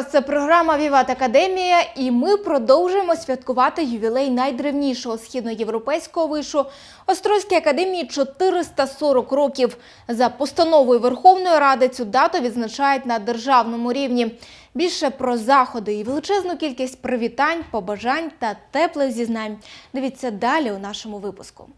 Вас! Це програма Віват Академія, і ми продовжуємо святкувати ювілей найдревнішого східноєвропейського вишу Острозькій академії 440 років. За постановою Верховної Ради цю дату відзначають на державному рівні. Більше про заходи і величезну кількість привітань, побажань та теплих зізнань. Дивіться далі у нашому випуску.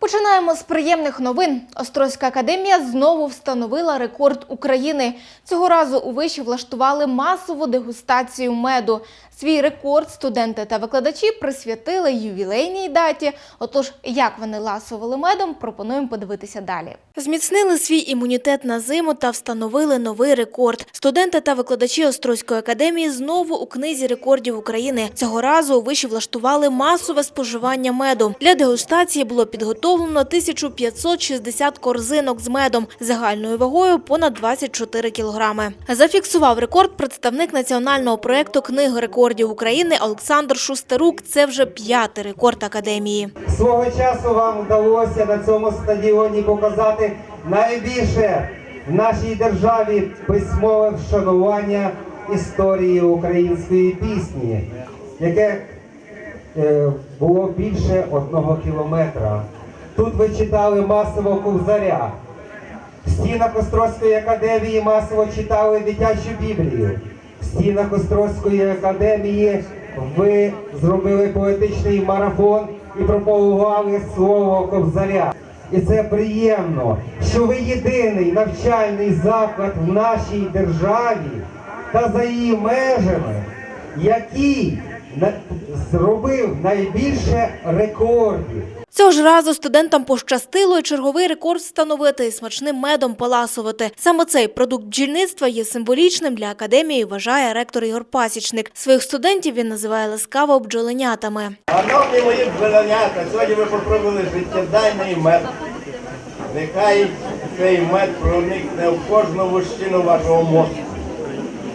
Починаємо з приємних новин. Острозька академія знову встановила рекорд України. Цього разу у виші влаштували масову дегустацію меду. Свій рекорд студенти та викладачі присвятили ювілейній даті. Отож, як вони ласували медом, пропонуємо подивитися далі. Зміцнили свій імунітет на зиму та встановили новий рекорд. Студенти та викладачі Острозької академії знову у книзі рекордів України. Цього разу у виші влаштували масове споживання меду. Для дегустації було підготовлено 1560 корзинок з медом загальною вагою понад 24 кілограми. Зафіксував рекорд представник національного проекту книги рекордів України Олександр Шустерук. Це вже п'ятий рекорд академії. Свого часу вам вдалося на цьому стадіоні показати найбільше в нашій державі письмове вшанування історії української пісні, яке е, було більше одного кілометра. Тут ви читали масово ковзаря. В стінах Острозької академії масово читали дитячу Біблію. Стінах Острозької академії ви зробили поетичний марафон і пропагували слово Кобзаря. І це приємно, що ви єдиний навчальний заклад в нашій державі та за її межами, який зробив найбільше рекордів. Цього ж разу студентам пощастило і черговий рекорд встановити і смачним медом поласувати. Саме цей продукт бджільництва є символічним для академії, вважає ректор Ігор Пасічник. Своїх студентів він називає ласкаво бджоленятами. Шановні мої бджолянята, сьогодні ви попробували життєдайний мед. Нехай цей мед проникне в кожну вущину вашого мозку,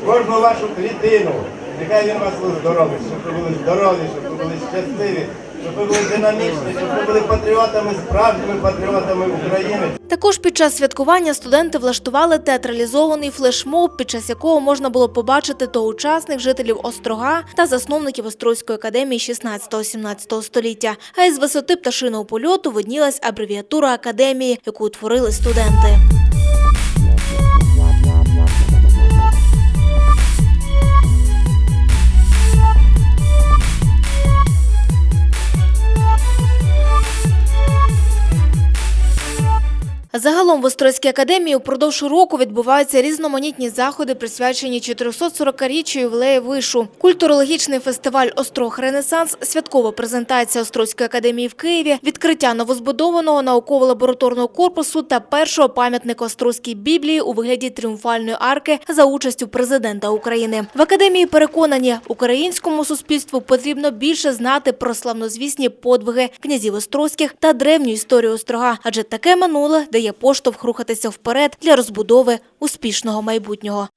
в кожну вашу клітину. Нехай він вас оздоровить, щоб ви були здорові, щоб ви були щасливі, щоб ви були динамічні, щоб ви були патріотами, справжніми патріотами України. Також під час святкування студенти влаштували театралізований флешмоб, під час якого можна було побачити тогочасних жителів Острога та засновників Острозької академії 16-17 століття. А із висоти пташиного польоту виднілась абревіатура академії, яку утворили студенти. Загалом в Острозькій академії упродовж року відбуваються різноманітні заходи, присвячені 440-річчю ювілею вишу. Культурологічний фестиваль Острог Ренесанс, святкова презентація Острозької академії в Києві, відкриття новозбудованого науково-лабораторного корпусу та першого пам'ятника Острозькій Біблії у вигляді тріумфальної арки за участю президента України. В академії переконані, українському суспільству потрібно більше знати про славнозвісні подвиги князів Острозьких та древню історію Острога, адже таке минуле дає поштовх рухатися вперед для розбудови успішного майбутнього.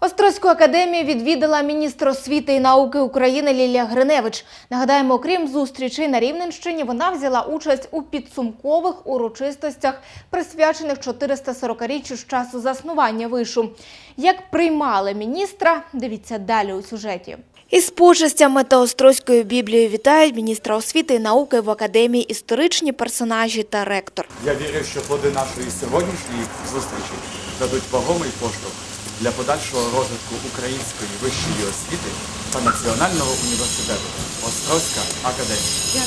Острозьку академію відвідала міністр освіти і науки України Лілія Гриневич. Нагадаємо, окрім зустрічей на Рівненщині, вона взяла участь у підсумкових урочистостях, присвячених 440-річчю з часу заснування вишу. Як приймали міністра, дивіться далі у сюжеті. Із почестями та Острозькою біблією вітають міністра освіти і науки в академії історичні персонажі та ректор. Я вірю, що плоди нашої сьогоднішньої зустрічі дадуть вагомий поштовх для подальшого розвитку української вищої освіти та Національного університету Острозька академія.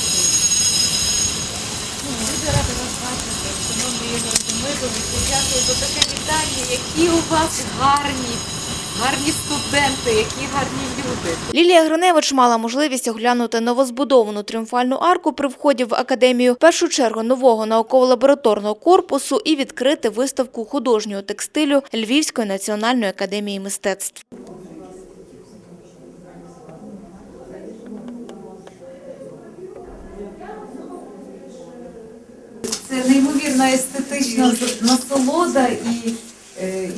Дуже рада вас бачити, шановний Ігор Демидович. Дякую за таке вітання. Які у вас гарні, гарні студенти, які гарні люди. Лілія Гриневич мала можливість оглянути новозбудовану тріумфальну арку при вході в академію, в першу чергу нового науково-лабораторного корпусу і відкрити виставку художнього текстилю Львівської національної академії мистецтв. Це неймовірна естетична насолода, і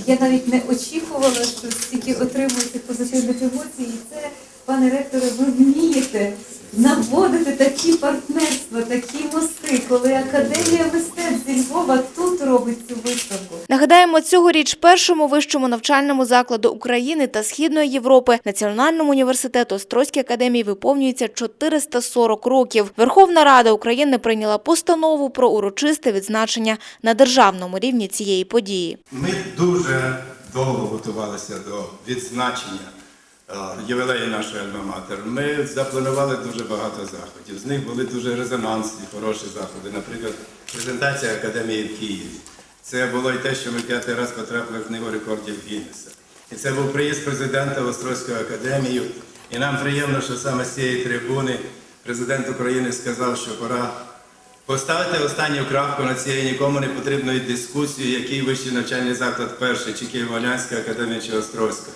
я навіть не очікувала, що стільки отримуєте позитивних емоцій. І це, пане ректоре, ви вмієте наводити такі партнерства, такі мости, коли академія мистецтв зі Вова тут робить цю виставку. Нагадаємо, цьогоріч першому вищому навчальному закладу України та Східної Європи Національному університету Острозькій академії виповнюється 440 років. Верховна Рада України прийняла постанову про урочисте відзначення на державному рівні цієї події. Ми дуже довго готувалися до відзначення е, нашої альма-матер. Ми запланували дуже багато заходів. З них були дуже резонансні, хороші заходи. Наприклад, презентація академії в Києві. Це було і те, що ми п'ятий раз потрапили в книгу рекордів Гіннеса. І це був приїзд президента в Острозьку академію. І нам приємно, що саме з цієї трибуни президент України сказав, що пора Поставити останню крапку на цієї нікому не потрібної дискусії, який вищий навчальний заклад перший, чи Києво-Могилянська академія, чи Острозька.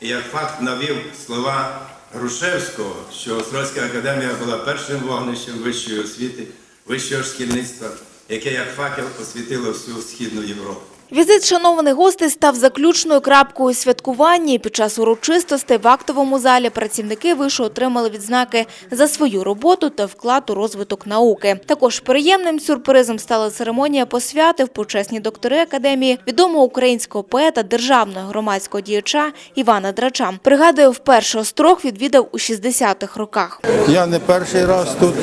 І як факт навів слова Грушевського, що Острозька академія була першим вогнищем вищої освіти, вищого шкільництва, яке як факел освітило всю Східну Європу. Візит шанованих гостей став заключною крапкою у святкуванні. Під час урочистостей в актовому залі працівники вишу отримали відзнаки за свою роботу та вклад у розвиток науки. Також приємним сюрпризом стала церемонія посвяти в почесні доктори академії відомого українського поета, державного громадського діяча Івана Драча. Пригадує, вперше острог відвідав у 60-х роках. Я не перший раз тут,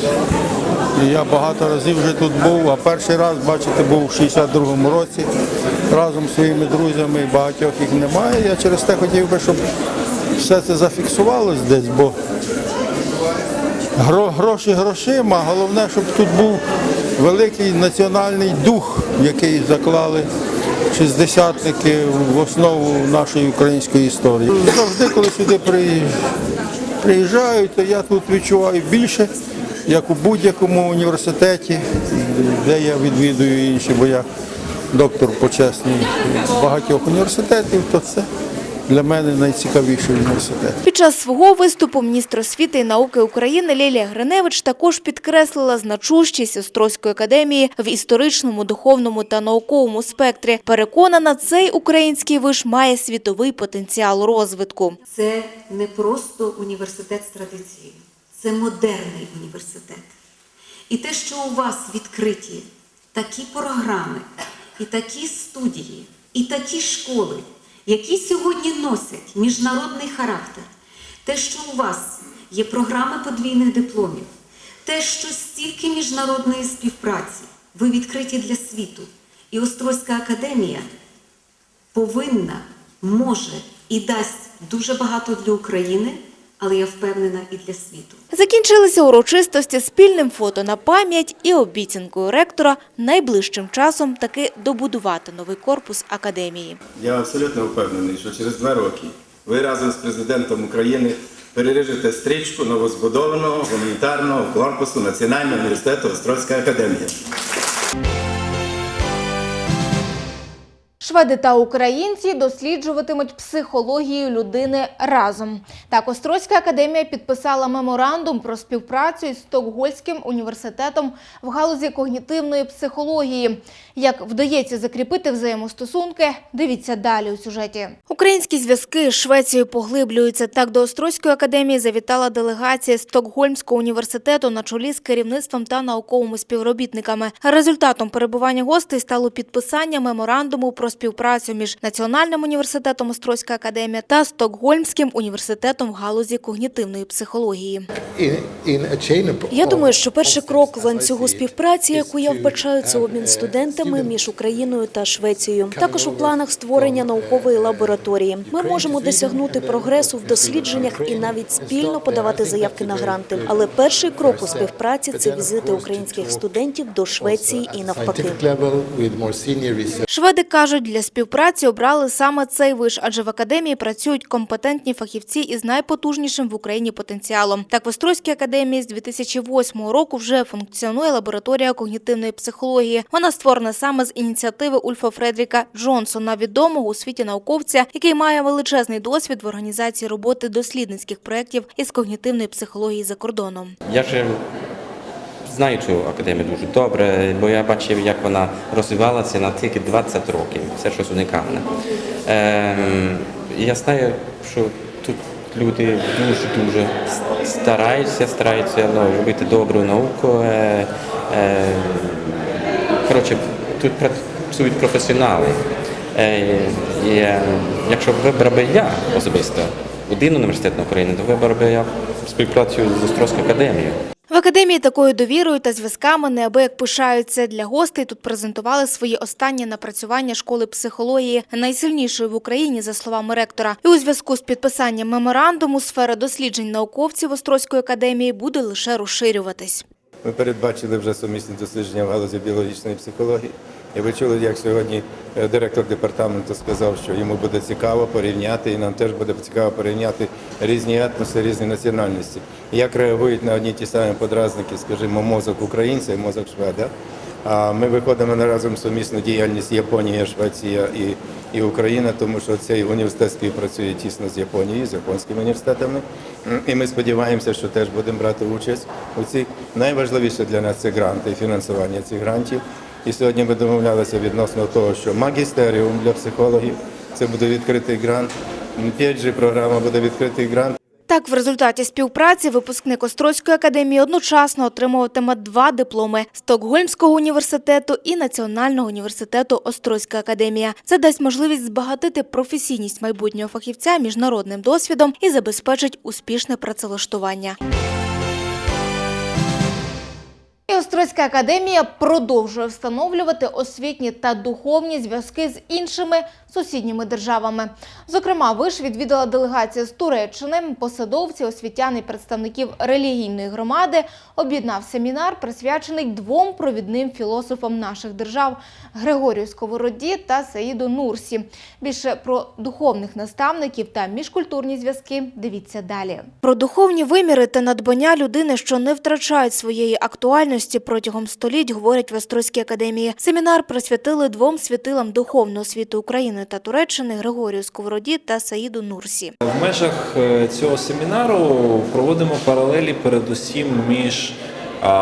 я багато разів вже тут був, а перший раз, бачите, був у 62-му році разом зі своїми друзями, багатьох їх немає. Я через те хотів би, щоб все це зафіксувалось десь, бо гроші грошима, головне, щоб тут був великий національний дух, який заклали шістдесятники в основу нашої української історії. Завжди, коли сюди приїжджаю, то я тут відчуваю більше, як у будь-якому університеті, де я відвідую інші, бо я доктор почесний багатьох університетів, то це для мене найцікавіший університет. Під час свого виступу міністр освіти і науки України Лілія Гриневич також підкреслила значущість Острозької академії в історичному, духовному та науковому спектрі. Переконана, цей український виш має світовий потенціал розвитку. Це не просто університет з традицією, це модерний університет. І те, що у вас відкриті такі програми, і такі студії, і такі школи, які сьогодні носять міжнародний характер, те, що у вас є програми подвійних дипломів, те, що стільки міжнародної співпраці, ви відкриті для світу. І Острозька академія повинна, може і дасть дуже багато для України, але я впевнена і для світу. Закінчилися урочистості спільним фото на пам'ять і обіцянкою ректора найближчим часом таки добудувати новий корпус академії. Я абсолютно впевнений, що через два роки ви разом з президентом України переріжете стрічку новозбудованого гуманітарного корпусу Національного університету Острозька академія. Шведи та українці досліджуватимуть психологію людини разом. Так, Острозька академія підписала меморандум про співпрацю із Стокгольським університетом в галузі когнітивної психології. Як вдається закріпити взаємостосунки, дивіться далі у сюжеті. Українські зв'язки з Швецією поглиблюються. Так, до Острозької академії завітала делегація Стокгольмського університету на чолі з керівництвом та науковими співробітниками. Результатом перебування гостей стало підписання меморандуму про співпрацю між Національним університетом Острозька академія та Стокгольмським університетом в галузі когнітивної психології. Я думаю, що перший крок в ланцюгу співпраці, яку я вбачаю, це обмін студентами між Україною та Швецією. Також у планах створення наукової лабораторії. Ми можемо досягнути прогресу в дослідженнях і навіть спільно подавати заявки на гранти. Але перший крок у співпраці це візити українських студентів до Швеції і навпаки. Шведи кажуть, для співпраці обрали саме цей виш, адже в академії працюють компетентні фахівці із найпотужнішим в Україні потенціалом. Так, в Острозькій академії з 2008 року вже функціонує лабораторія когнітивної психології. Вона створена саме з ініціативи Ульфа Фредріка Джонсона, відомого у світі науковця, який має величезний досвід в організації роботи дослідницьких проєктів із когнітивної психології за кордоном. Я ж знаю цю академію дуже добре, бо я бачив, як вона розвивалася на тільки 20 років. Це щось унікальне. Ем, я знаю, що тут люди дуже-дуже стараються, стараються ну, робити добру науку. Е, е, коротше, тут працюють професіонали. І, е, якщо вибрав би я особисто один університет на Україні, то вибрав би я співпрацю з Острозькою академією. В академії такою довірою та зв'язками неабияк пишаються. Для гостей тут презентували свої останні напрацювання школи психології, найсильнішої в Україні, за словами ректора. І у зв'язку з підписанням меморандуму сфера досліджень науковців Острозької академії буде лише розширюватись. Ми передбачили вже сумісні дослідження в галузі біологічної психології. І ви чули, як сьогодні е, директор департаменту сказав, що йому буде цікаво порівняти, і нам теж буде цікаво порівняти різні етноси, різні національності. Як реагують на одні ті самі подразники, скажімо, мозок українця і мозок шведа. А ми виходимо на разом сумісну діяльність Японія, Швеція і, і Україна, тому що цей університет співпрацює тісно з Японією, з японськими університетами. І ми сподіваємося, що теж будемо брати участь у цій найважливіше для нас це гранти фінансування цих грантів. І сьогодні ми домовлялися відносно того, що магістеріум для психологів це буде відкритий грант. PhD програма буде відкритий грант. Так, в результаті співпраці випускник Острозької академії одночасно отримуватиме два дипломи Стокгольмського університету і Національного університету Острозька академія. Це дасть можливість збагатити професійність майбутнього фахівця міжнародним досвідом і забезпечить успішне працевлаштування. Острозька академія продовжує встановлювати освітні та духовні зв'язки з іншими сусідніми державами. Зокрема, виш відвідала делегація з Туреччини, посадовці, освітяни, і представників релігійної громади. Об'єднав семінар, присвячений двом провідним філософам наших держав Григорію Сковороді та Саїду Нурсі. Більше про духовних наставників та міжкультурні зв'язки дивіться далі. Про духовні виміри та надбання людини, що не втрачають своєї актуальності протягом століть, говорять в Острозькій академії. Семінар присвятили двом світилам духовного світу України та Туреччини Григорію Сковороді та Саїду Нурсі. В межах е, цього семінару проводимо паралелі передусім між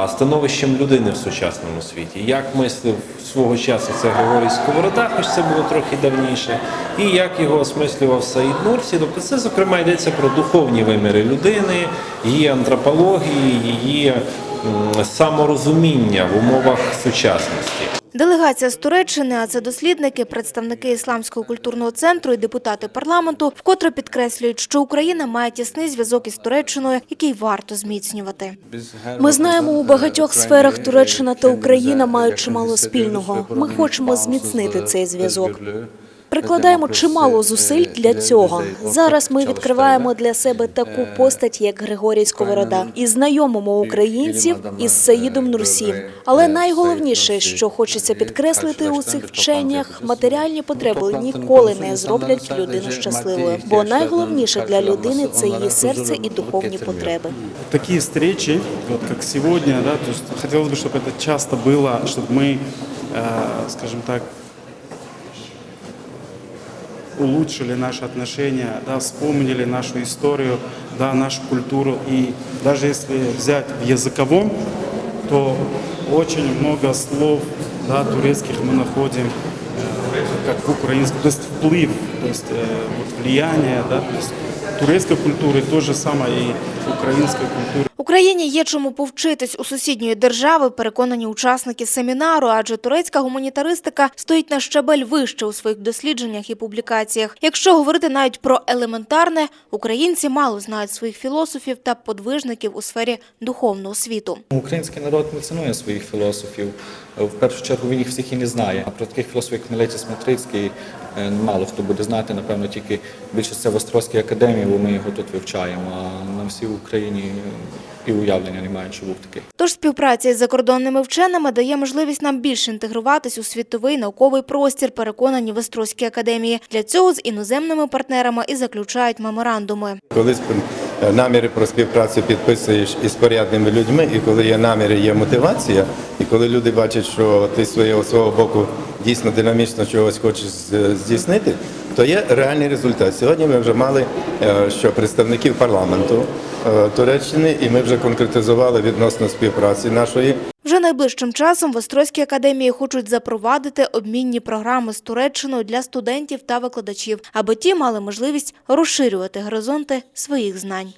становищем людини в сучасному світі. Як мислив свого часу це Григорій Сковорода, хоч це було трохи давніше, і як його осмислював Саїд Нурсі. Тобто це, зокрема, йдеться про духовні виміри людини, її антропології, її саморозуміння в умовах сучасності. Делегація з Туреччини, а це дослідники, представники Ісламського культурного центру і депутати парламенту, вкотре підкреслюють, що Україна має тісний зв'язок із Туреччиною, який варто зміцнювати. Ми знаємо, у багатьох сферах Туреччина та Україна мають чимало спільного. Ми хочемо зміцнити цей зв'язок. Прикладаємо чимало зусиль для цього. Зараз ми відкриваємо для себе таку постать, як Григорій Сковорода, і знайомимо українців із Саїдом Нурсі. Але найголовніше, що хочеться підкреслити у цих вченнях, матеріальні потреби ніколи не зроблять людину щасливою, бо найголовніше для людини це її серце і духовні потреби. такие встречи, вот как сегодня, да, то есть хотелось бы, чтобы это часто было, чтобы мы, э, скажем так, Улучшили наши отношения, да, вспомнили нашу историю, да, нашу культуру. И даже если взять в языковом, то очень много слов да, турецких мы находим э, как в украинском, то есть вплыв, то есть э, вот влияние, да, то есть турецкой культуры, то же самое и украинской культуры. Україні є чому повчитись у сусідньої держави, переконані учасники семінару, адже турецька гуманітаристика стоїть на щабель вище у своїх дослідженнях і публікаціях. Якщо говорити навіть про елементарне, українці мало знають своїх філософів та подвижників у сфері духовного світу. Український народ не цінує своїх філософів. В першу чергу він їх всіх і не знає. А про таких філософів, як Милетіс Матрицький, е, мало хто буде знати, напевно, тільки більше це в Острозькій академії, бо ми його тут вивчаємо. А на всій Україні і уявлення немає, що був такий. Тож співпраця із закордонними вченими дає можливість нам більше інтегруватись у світовий науковий простір, переконані в Острозькій академії. Для цього з іноземними партнерами і заключають меморандуми. Коли е, наміри про співпрацю підписуєш із порядними людьми, і коли є наміри, є мотивація, і коли люди бачать, що ти свого свого боку дійсно динамічно чогось хочеш здійснити, то є реальний результат. Сьогодні ми вже мали е, що представників парламенту е, Туреччини, і ми вже конкретизували відносно співпраці нашої. Вже найближчим часом в Острозькій академії хочуть запровадити обмінні програми з Туреччиною для студентів та викладачів, аби ті мали можливість розширювати горизонти своїх знань.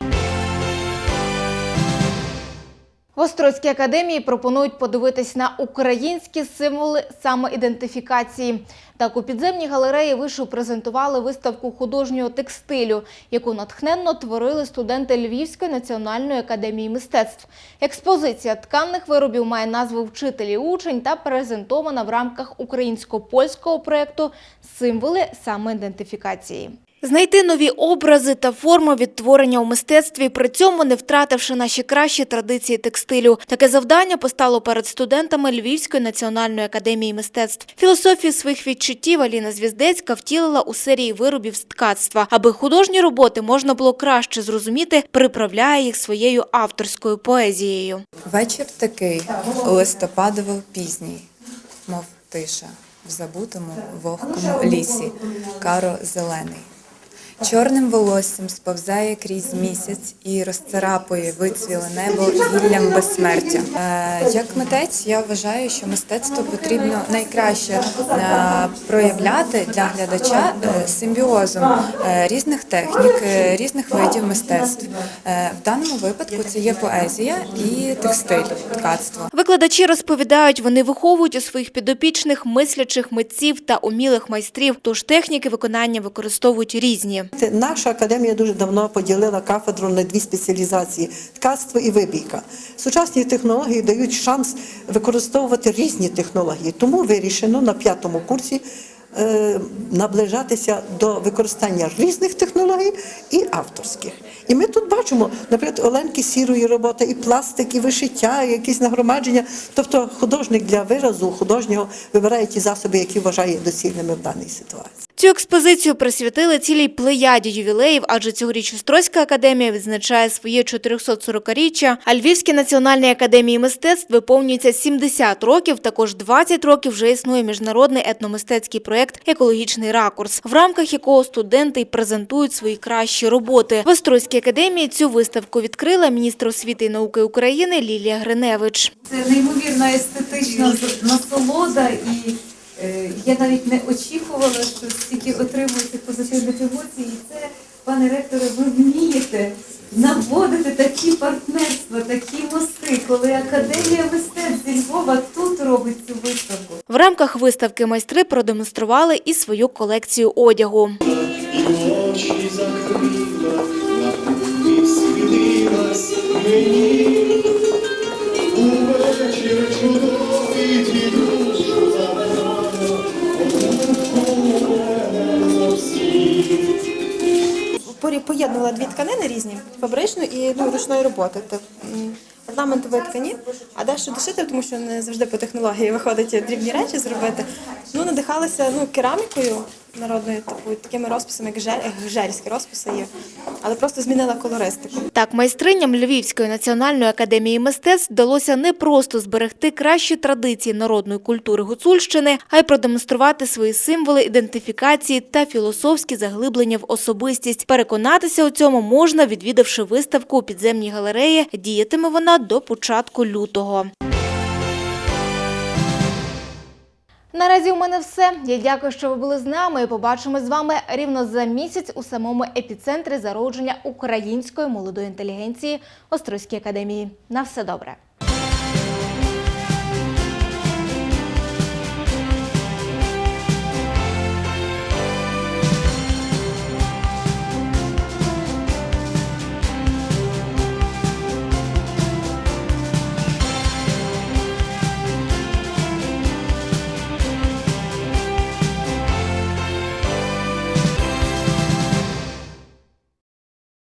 Острозькій академії пропонують подивитись на українські символи самоідентифікації. Так у підземній галереї вишу презентували виставку художнього текстилю, яку натхненно творили студенти Львівської національної академії мистецтв. Експозиція тканних виробів має назву Вчитель і учень та презентована в рамках українсько-польського проєкту Символи самоідентифікації. Знайти нові образи та форми відтворення у мистецтві, при цьому не втративши наші кращі традиції текстилю. Таке завдання постало перед студентами Львівської національної академії мистецтв. Філософію своїх відчуттів Аліна Звіздецька втілила у серії виробів з ткацтва. Аби художні роботи можна було краще зрозуміти, приправляє їх своєю авторською поезією. Вечір такий листопадово пізній, мов тиша в забутому вогкому лісі, каро зелений. Чорним волоссям сповзає крізь місяць і розцарапує вицвіле небо гіллям безсмертя. Е, як митець, я вважаю, що мистецтво потрібно найкраще е, проявляти для глядача е, симбіозом різних технік, різних видів мистецтв. В даному випадку це є поезія і текстиль, ткацтво. Викладачі розповідають, вони виховують у своїх підопічних мислячих митців та умілих майстрів, тож техніки виконання використовують різні. Наша академія дуже давно поділила кафедру на дві спеціалізації ткацтво і вибійка. Сучасні технології дають шанс використовувати різні технології, тому вирішено на п'ятому курсі. е, Наближатися до використання різних технологій і авторських. І ми тут бачимо, наприклад, Оленки сірої роботи, і пластик, і вишиття, і якісь нагромадження. Тобто художник для виразу художнього вибирає ті засоби, які вважає доцільними в даній ситуації. Цю експозицію присвятили цілій плеяді ювілеїв, адже цьогоріч Острозька академія відзначає своє 440-річчя, а Львівській національній академії мистецтв виповнюється 70 років. Також 20 років вже існує міжнародний етномистецький проєкт «Екологічний ракурс», в рамках якого студенти презентують свої кращі роботи. В Острозькій академії цю виставку відкрила міністр освіти і науки України Лілія Гриневич. Це неймовірна естетична насолода, і я навіть не очікувала, що стільки отримуєте позитивних емоцій. І це, пане ректоре, ви вмієте наводити такі партнерства, такі мости, коли Академія мистецтв зі Львова тут робить цю виставку. В рамках виставки майстри продемонстрували і свою колекцію одягу. порі- поєднувала дві тканини різні фабричну і ну, ручної роботи. Орнаментової ткані, а дещо дошити, тому що не завжди по технології виходить дрібні речі зробити. Ну, надихалася ну, керамікою народною, типу, такими розписами, як жель, гжельські розписи є, але просто змінила колористику. Так, майстриням Львівської національної академії мистецтв вдалося не просто зберегти кращі традиції народної культури Гуцульщини, а й продемонструвати свої символи ідентифікації та філософські заглиблення в особистість. Переконатися у цьому можна, відвідавши виставку у підземній галереї. Діятиме вона до початку лютого. Наразі у мене все. Я дякую, що ви були з нами. і Побачимось з вами рівно за місяць у самому епіцентрі зародження української молодої інтелігенції Острозькій академії. На все добре.